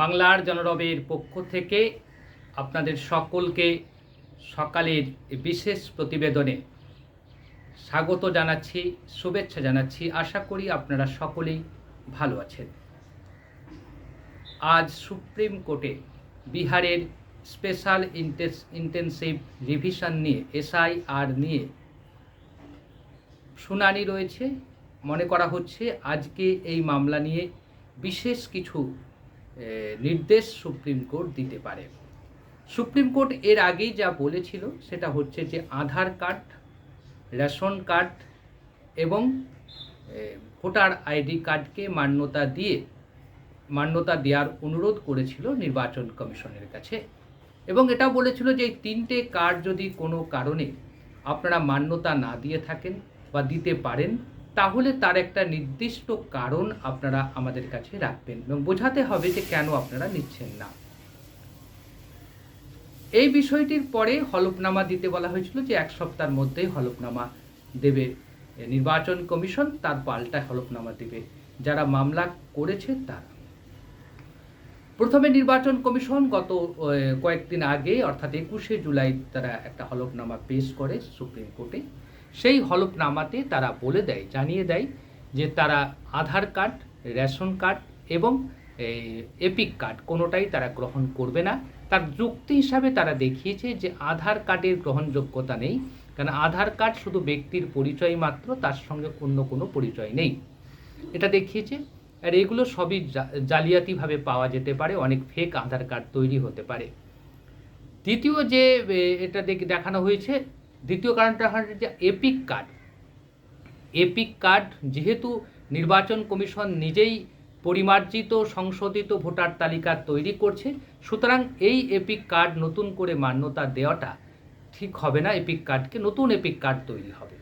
বাংলার জনরবের পক্ষ থেকে আপনাদের সকলকে সকালের বিশেষ প্রতিবেদনে স্বাগত জানাচ্ছি, শুভেচ্ছা জানাচ্ছি। আশা করি আপনারা সকলেই ভালো আছেন। আজ সুপ্রিম কোর্টে বিহারের স্পেশাল ইন্টেনসিভ রিভিশন নিয়ে, এসআইআর নিয়ে শুনানি রয়েছে। মনে করা হচ্ছে আজকে এই মামলা নিয়ে বিশেষ কিছু নির্দেশ সুপ্রিম কোর্ট দিতে পারে। সুপ্রিম কোর্ট এর আগেই যা বলেছিল সেটা হচ্ছে যে আধার কার্ড, রেশন কার্ড এবং ভোটার আইডি কার্ডকে মান্যতা দিয়ে, মান্যতা দেওয়ার অনুরোধ করেছিল নির্বাচন কমিশনের কাছে। এবং এটা বলেছিল যে এই তিনটে কার্ড যদি কোনো কারণে আপনারা মান্যতা না দিয়ে থাকেন বা দিতে পারেন তাহলে তার একটা নির্দিষ্ট কারণ আপনারা আমাদের কাছে রাখবেন এবং বোঝাতে হবে যে কেন আপনারা নিচ্ছেন না। এই বিষয়টির পরে হলফনামা দিতে বলা হয়েছিল যে এক সপ্তাহের মধ্যেই হলফনামা দেবে নির্বাচন কমিশন, তার পাল্টা হলফনামা দেবে। যারা মামলা করেছে তারা। প্রথমে নির্বাচন কমিশন গত কয়েকদিন আগে, অর্থাৎ একুশে জুলাই, তারা একটা হলফনামা পেশ করে সুপ্রিম কোর্টে। সেই হলফনামাতে তারা বলে দেয়, জানিয়ে দেয় যে তারা আধার কার্ড, রেশন কার্ড এবং এপিক কার্ড কোনোটাই তারা গ্রহণ করবে না। তার যুক্তি হিসাবে তারা দেখিয়েছে যে আধার কার্ডের গ্রহণযোগ্যতা নেই কারণ আধার কার্ড শুধু ব্যক্তির পরিচয় মাত্র, তার সঙ্গে অন্য কোনো পরিচয় নেই। এটা দেখিয়েছে। আর এগুলো সবই জালিয়াতিভাবে পাওয়া যেতে পারে, অনেক ফেক আধার কার্ড তৈরি হতে পারে। দ্বিতীয় যে এটা দেখে, দেখানো হয়েছে দ্বিতীয় কারণটা হচ্ছে যে এপিক কার্ড এপিক কার্ড যেহেতু নির্বাচন কমিশন নিজেই পরিমার্জিত, সংশোধিত ভোটার তালিকা তৈরি করছে, সুতরাং এই এপিক কার্ড নতুন করে মান্যতা দেওয়াটা ঠিক হবে না এপিক কার্ডকে নতুন এপিক কার্ড তৈরি হবে।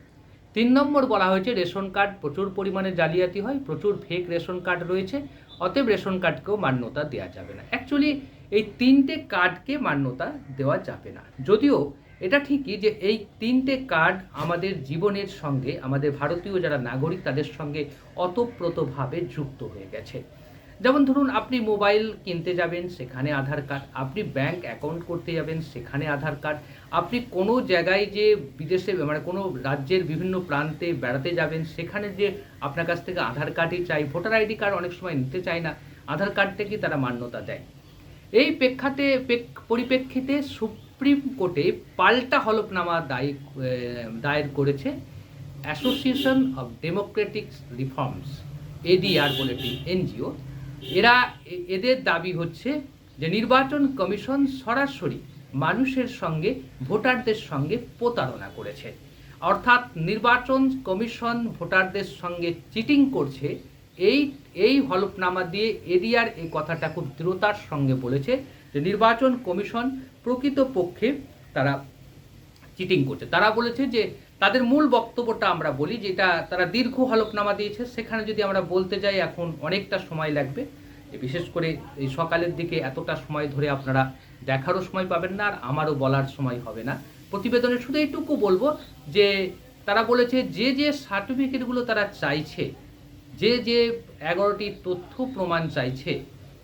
তিন নম্বর বলা হয়েছে রেশন কার্ড প্রচুর পরিমাণে জালিয়াতি হয়, প্রচুর ফেক রেশন কার্ড রয়েছে, অতএব রেশন কার্ডকেও মান্যতা দেওয়া যাবে না। অ্যাকচুয়ালি এই তিনটে কার্ডকে মান্যতা দেওয়া যাবে না। যদিও এটা ঠিকই যে এই তিনটে কার্ড আমাদের জীবনের সঙ্গে, আমাদের ভারতীয় যারা নাগরিক, তাদের সঙ্গে অতপ্রতভাবে যুক্ত হয়ে গেছে। যেমন ধরুন, আপনি মোবাইল কিনতে যাবেন, সেখানে আধার কার্ড আপনি ব্যাংক অ্যাকাউন্ট করতে যাবেন, সেখানে আধার কার্ড আপনি কোনো জায়গায় যে বিদেশে মানে কোনো রাজ্যের বিভিন্ন প্রান্তে বেড়াতে যাবেন, সেখানে যে আপনার কাছ থেকে আধার কার্ডই চাই, ভোটার আইডি কার্ড অনেক সময় নিতে চায় না, আধার কার্ড থেকেই তারা মান্যতা দেয়। এই প্রেক্ষাতে পরিপ্রেক্ষিতে সুপ্রিম কোর্টে পাল্টা হলফনামা দায়ী দায়ের করেছে association of democratic reforms ADR বলে একটি এনজিও। এরা এদের দাবি হচ্ছে যে নির্বাচন কমিশন সরাসরি মানুষের সঙ্গে, ভোটারদের সঙ্গে প্রতারণা করেছে। অর্থাৎ নির্বাচন কমিশন ভোটারদের সঙ্গে চিটিং করছে এই এই হলফনামা দিয়ে এডিআর এই কথাটা খুব দৃঢ়তার সঙ্গে বলেছে যে নির্বাচন কমিশন প্রকৃতপক্ষে তারা চিটিং করছে। তারা বলেছে যে তাদের মূল বক্তব্যটা আমরা বলি যেটা তারা দীর্ঘ হলফনামা দিয়েছে, সেখানে যদি আমরা বলতে যাই এখন অনেকটা সময় লাগবে। বিশেষ করে এই সকালের দিকে এতটা সময় ধরে আপনারা দেখারও সময় পাবেন না আর আমারও বলার সময় হবে না। প্রতিবেদনে শুধু এইটুকু বলব যে তারা বলেছে যে যে সার্টিফিকেটগুলো তারা চাইছে যে যে এগারোটি তথ্য প্রমাণ চাইছে,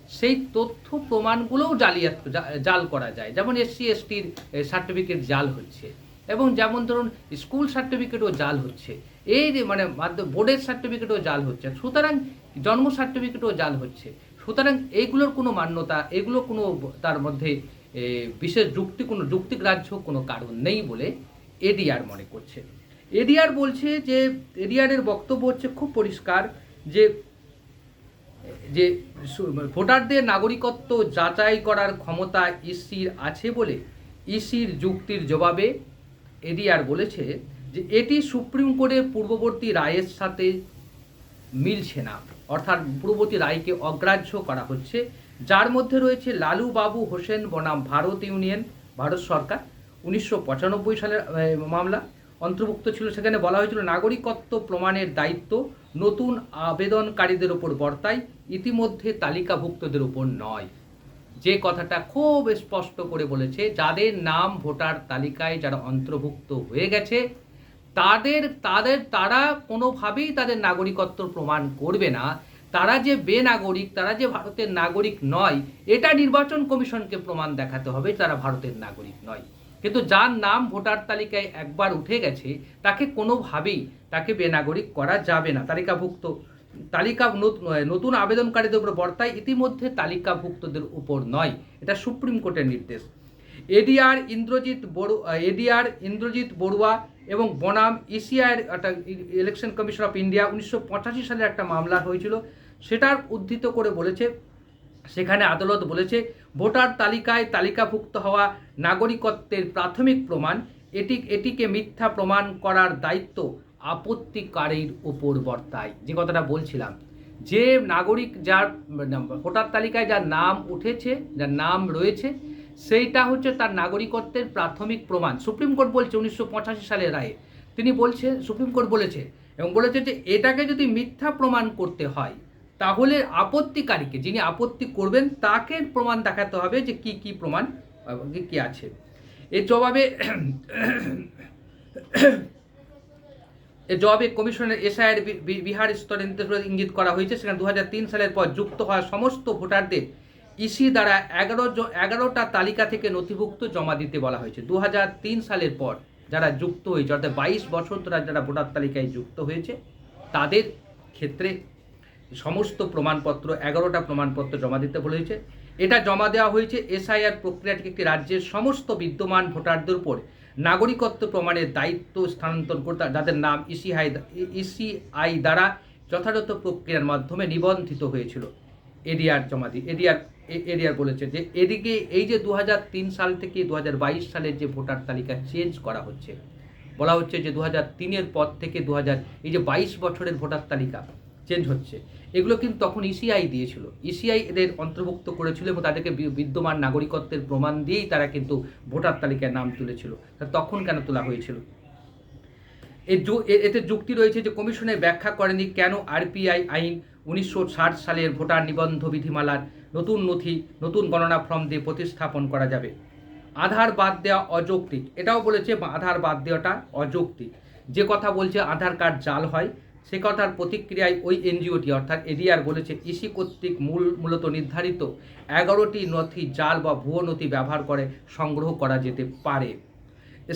সেই তথ্য প্রমাণগুলোও জালিয়াত জাল করা যায়। যেমন এসসি, এসটির সার্টিফিকেট জাল হচ্ছে এবং যেমন ধরুন স্কুল সার্টিফিকেটও জাল হচ্ছে। এই মানে মাধ্য- বোর্ডের সার্টিফিকেটও জাল হচ্ছে। সুতরাং জন্ম সার্টিফিকেটও জাল হচ্ছে। সুতরাং এইগুলোর কোনো মান্যতা, এগুলো কোনো তার মধ্যে বিশেষ যুক্তি, কোনো যুক্তিগ্রাহ্য কোনো কারণ নেই বলে এডিআর মনে করছে। এডিআর বলছে যে এডিআরের বক্তব্য হচ্ছে খুব পরিষ্কার। যে যে ভোটারদের নাগরিকত্ব যাচাই করার ক্ষমতা ইসির আছে বলে ইসির যুক্তির জবাবে এডিআর বলেছে যে এটি সুপ্রিম কোর্টের পূর্ববর্তী রায়ের সাথে মিলছে না। অর্থাৎ পূর্ববর্তী রায়কে অগ্রাহ্য করা হচ্ছে। যার মধ্যে রয়েছে লালু বাবু হোসেন বনাম ভারত ইউনিয়ন, ভারত সরকার। উনিশশো পঁচানব্বই সালের মামলা অন্তর্ভুক্ত ছিল। সেখানে বলা হয়েছিল নাগরিকত্ব প্রমাণের দায়িত্ব নতুন আবেদনকারীদের উপর বর্তায়, ইতিমধ্যে তালিকাভুক্তদের উপর নয়। যে কথাটা খুব স্পষ্ট করে বলেছে, যাদের নাম ভোটার তালিকায় যারা অন্তর্ভুক্ত হয়ে গেছে, তাদের তাদের, তারা কোনোভাবেই তাদের নাগরিকত্ব প্রমাণ করবে না। তারা যে বেনাগরিক, তারা যে ভারতের নাগরিক নয়, এটা নির্বাচন কমিশনকে প্রমাণ দেখাতে হবে তারা ভারতের নাগরিক নয়। কিন্তু যার নাম ভোটার তালিকায় একবার উঠে গেছে, তাকে কোনোভাবেই তাকে বেনাগরিক করা যাবে না। তালিকাভুক্ত, তালিকা নত- নতুন আবেদনকারীদের উপর বর্তায় ইতিমধ্যে তালিকাভুক্তদের উপর নয়। এটা সুপ্রিম কোর্টের নির্দেশ। এডিআর ইন্দ্রজিৎ বড়ু, এডিআর ইন্দ্রজিৎ বড়ুয়া এবং বনাম ইসিআইয়ের একটা ইলেকশন কমিশন অফ ইন্ডিয়া উনিশশো পঁচাশি সালে একটা মামলা হয়েছিল, সেটার উদ্ধৃত করে বলেছে, সেখানে আদালত বলেছে, ভোটার তালিকায় তালিকাভুক্ত হওয়া নাগরিকত্বের প্রাথমিক প্রমাণ, এটি, এটিকে মিথ্যা প্রমাণ করার দায়িত্ব আপত্তিকারীর উপর বর্তায়। যে কথাটা বলছিলাম, যে নাগরিক যার ভোটার তালিকায় যার নাম উঠেছে, যার নাম রয়েছে, সেইটা হচ্ছে তার নাগরিকত্বের প্রাথমিক প্রমাণ। সুপ্রিম কোর্ট বলছে উনিশশো পঁচাশি সালের রায়ে। তিনি বলছে, সুপ্রিম কোর্ট বলেছে এবং বলেছে যে এটাকে যদি মিথ্যা প্রমাণ করতে হয়, তাহলে আপত্তিকারীকে, যিনি আপত্তি করবেন, তাকে প্রমাণ দেখাতে হবে যে কি কি প্রমাণ কি আছে। এর জবাবে জবাবে কমিশনের এসআইয়ের বিহার স্তরে নির্দেশ ইঙ্গিত করা হয়েছে। সেখানে দু হাজার তিন সালের পর যুক্ত হওয়া সমস্ত ভোটারদের ইসি দ্বারা এগারো এগারোটা তালিকা থেকে নথিভুক্ত জমা দিতে বলা হয়েছে। দু হাজার তিন সালের পর যারা যুক্ত হয়েছে, অর্থাৎ বাইশ বছর ধরে যারা ভোটার তালিকায় যুক্ত হয়েছে, তাদের ক্ষেত্রে সমস্ত প্রমাণপত্র, এগারোটা প্রমাণপত্র জমা দিতে বলেছে এটা জমা দেওয়া হয়েছে। এসআইআর প্রক্রিয়াটিকে একটি রাজ্যের সমস্ত বিদ্যমান ভোটারদের উপর নাগরিকত্ব প্রমাণের দায়িত্ব স্থানান্তর করতে যাদের নাম ইসিআই ইসিআই দ্বারা যথাযথ প্রক্রিয়ার মাধ্যমে নিবন্ধিত হয়েছিল। এডিআর জমা দিয়ে এডিআর এডিআর বলেছে যে এদিকে এই যে দু হাজার তিন সাল থেকে দু হাজার বাইশ সালের যে ভোটার তালিকা চেঞ্জ করা হচ্ছে, বলা হচ্ছে যে দু হাজার তিনের পর থেকে দু হাজার এই যে বাইশ বছরের ভোটার তালিকা চেঞ্জ হচ্ছে। এগুলো কিন্তু তখন ইসিআই দিয়েছিল। ইসিআই এদের অন্তর্ভুক্ত করেছিল এবং তাদেরকে বিদ্যমান নাগরিকত্বের প্রমাণ দিয়েই তারা কিন্তু ভোটার তালিকায় নাম তুলেছিল। তখন কেন তোলা হয়েছিল? এর এতে যুক্তি রয়েছে যে কমিশনে ব্যাখ্যা করেনি কেন আরপিআই আইন উনিশশো ষাট সালের ভোটার নিবন্ধ বিধিমালার নতুন নথি, নতুন গণনা ফর্ম দিয়ে প্রতিস্থাপন করা যাবে। আধার বাদ দেওয়া অযৌক্তিক। এটাও বলেছে আধার বাদ দেওয়াটা অযৌক্তিক। যে কথা বলছে, আধার কার্ড জাল হয়। সে কথার প্রতিক্রিয়ায় ওই এনজিওটি, অর্থাৎ এডিআর বলেছে ইসি কর্তৃক মূল, মূলত নির্ধারিত এগারোটি নথি জাল বা ভুয়ো নথি ব্যবহার করে সংগ্রহ করা যেতে পারে।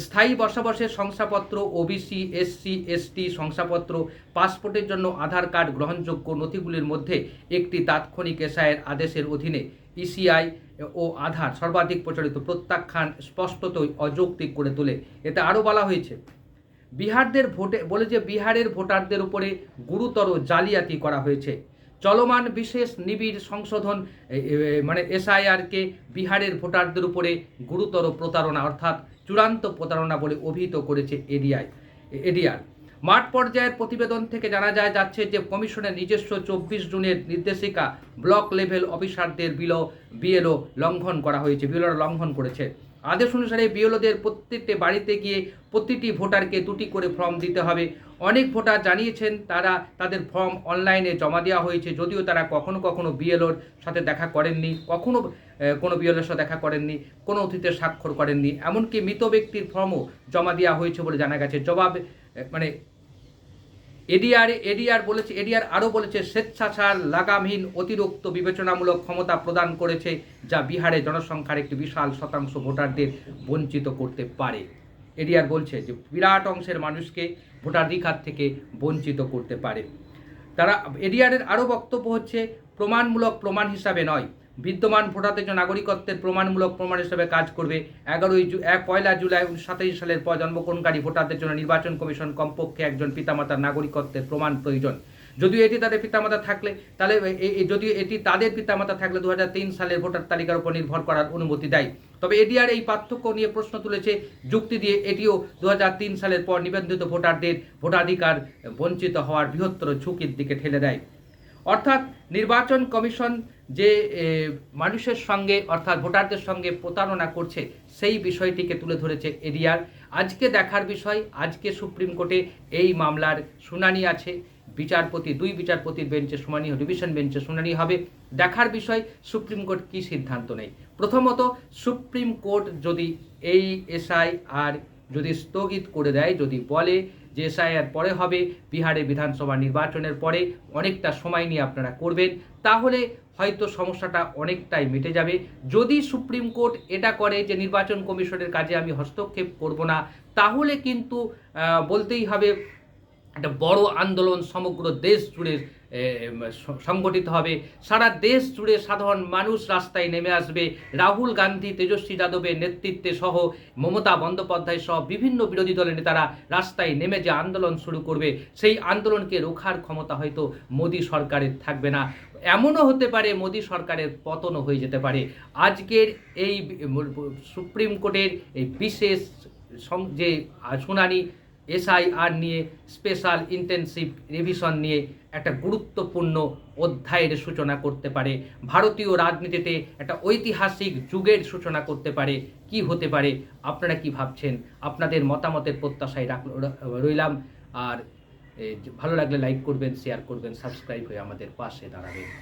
স্থায়ী বসবাসের শংসাপত্র, ওবিসি, এসসি, এসটি শংসাপত্র, পাসপোর্টের জন্য আধার কার্ড গ্রহণযোগ্য নথিগুলির মধ্যে একটি তাৎক্ষণিক এসআইয়ের আদেশের অধীনে ইসিআই ও আধার সর্বাধিক প্রচলিত প্রত্যাখ্যান স্পষ্টতই অযৌক্তিক করে তোলে। এতে আরও বলা হয়েছে বিহারদের ভোটে, বলে যে বিহারের ভোটারদের উপরে গুরুতর জালিয়াতি করা হয়েছে। চলমান বিশেষ নিবিড় সংশোধন মানে এসআইআরকে বিহারের ভোটারদের উপরে গুরুতর প্রতারণা, অর্থাৎ চূড়ান্ত প্রতারণা বলে অভিহিত করেছে এডিআই, এডিআর। মাঠ পর্যায়ের প্রতিবেদন থেকে জানা যায়, যাচ্ছে যে কমিশনের নিজস্ব চব্বিশ জুনের নির্দেশিকা ব্লক লেভেল অফিসারদের বিল বিএলও লঙ্ঘন করা হয়েছে বিএলও লঙ্ঘন করেছে। আদেশ অনুসারে বিএলওদের প্রত্যেকটি বাড়িতে গিয়ে প্রতিটি ভোটারকে দুটি করে ফর্ম দিতে হবে। অনেক ভোটার জানিয়েছেন তারা তাদের ফর্ম অনলাইনে জমা দেওয়া হয়েছে, যদিও তারা কখনো কখনো বিএলওর সাথে দেখা করেননি, কখনো কোনো বিএলওর সাথে দেখা করেননি, কোনো অতীতে স্বাক্ষর করেননি। এমনকি মৃত ব্যক্তির ফর্মও জমা দেওয়া হয়েছে বলে জানা গেছে। জবাব মানে এডিআর এডিআর বলেছে, এডিআর আরও বলেছে, স্বেচ্ছাচার, লাগামহীন, অতিরিক্ত বিবেচনামূলক ক্ষমতা প্রদান করেছে, যা বিহারে জনসংখ্যার একটি বিশাল শতাংশ ভোটারদের বঞ্চিত করতে পারে। এডিআর বলছে যে, বিরাট অংশের মানুষকে ভোটাধিকার থেকে বঞ্চিত করতে পারে। তারা, এডিআরের আরও বক্তব্য হচ্ছে, প্রমাণমূলক প্রমাণ হিসাবে নয় বিদ্যমান ভোটারদের জন্য নাগরিকত্বের প্রমাণমূলক প্রমাণ হিসাবে কাজ করবে। এগারোই এক পয়লা জুলাই উনিশশো সাতাশি সালের পর জন্মগ্রহণকারী ভোটারদের জন্য নির্বাচন কমিশন কমপক্ষে একজন পিতামাতার নাগরিকত্বের প্রমাণ প্রয়োজন। যদিও এটি তাদের পিতামাতা থাকলে, তাহলে যদিও এটি তাদের পিতামাতা থাকলে দু হাজার তিন সালের ভোটার তালিকার উপর নির্ভর করার অনুমতি দেয়। তবে এডিআর এই পার্থক্য নিয়ে প্রশ্ন তুলেছে, যুক্তি দিয়ে এটিও দু হাজার তিন সালের পর নিবন্ধিত ভোটারদের ভোটাধিকার বঞ্চিত হওয়ার বৃহত্তর ঝুঁকির দিকে ঠেলে দেয়। অর্থাৎ নির্বাচন কমিশন যে মানুষের সঙ্গে অর্থাৎ ভোটারদের সঙ্গে প্রতারণা করছে, সেই বিষয়টিকে তুলে ধরেছে এরিয়ার আজকে দেখার বিষয়, আজকে সুপ্রিম কোর্টে এই মামলার শুনানি আছে। বিচারপতি, দুই বিচারপতির বেঞ্চে শুনানি ডিভিশন বেঞ্চে শুনানি হবে। দেখার বিষয়, সুপ্রিম কোর্ট কী সিদ্ধান্ত নেয়? প্রথমত, সুপ্রিম কোর্ট যদি এই এসআই আর যদি স্থগিত করে দেয়, যদি বলে যে এসআইআর পরে হবে বিহারে বিধানসভা নির্বাচনের পরে অনেকটা সময় নিয়ে আপনারা করবেন। তাহলে হয়তো সমস্যাটা অনেকটাই মিটে যাবে। যদি সুপ্রিম কোর্ট এটা করে যে নির্বাচন কমিশনের কাজে আমি হস্তক্ষেপ করব না, তাহলে কিন্তু বলতেই হবে একটা বড় আন্দোলন সমগ্র দেশ জুড়ে সংগঠিত হবে। সারা দেশ জুড়ে সাধারণ মানুষ রাস্তায় নেমে আসবে। রাহুল গান্ধী, তেজস্বী যাদবের নেতৃত্বে সহ মমতা বন্দ্যোপাধ্যায় সহ বিভিন্ন বিরোধী দলের নেতারা রাস্তায় নেমে যে আন্দোলন শুরু করবে, সেই আন্দোলনকে রোখার ক্ষমতা হয়তো মোদী সরকারের থাকবে না। এমনও হতে পারে মোদী সরকারের পতনও হয়ে যেতে পারে। আজকের এই সুপ্রিম কোর্টের এই বিশেষ যে শুনানি এসআইআর নিয়ে স্পেশাল ইন্টেনসিভ রিভিশন নিয়ে একটা গুরুত্বপূর্ণ অধ্যায়ের সূচনা করতে পারে। ভারতীয় রাজনীতিতে একটা ঐতিহাসিক যুগের সূচনা করতে পারে। কি হতে পারে? আপনারা কি ভাবছেন? আপনাদের মতামতের প্রত্যাশায় রাখ- রইলাম। আর ভালো লাগলে লাইক করবেন শেয়ার করবেন সাবস্ক্রাইব হয়ে আমাদের পাশে দাঁড়াবেন।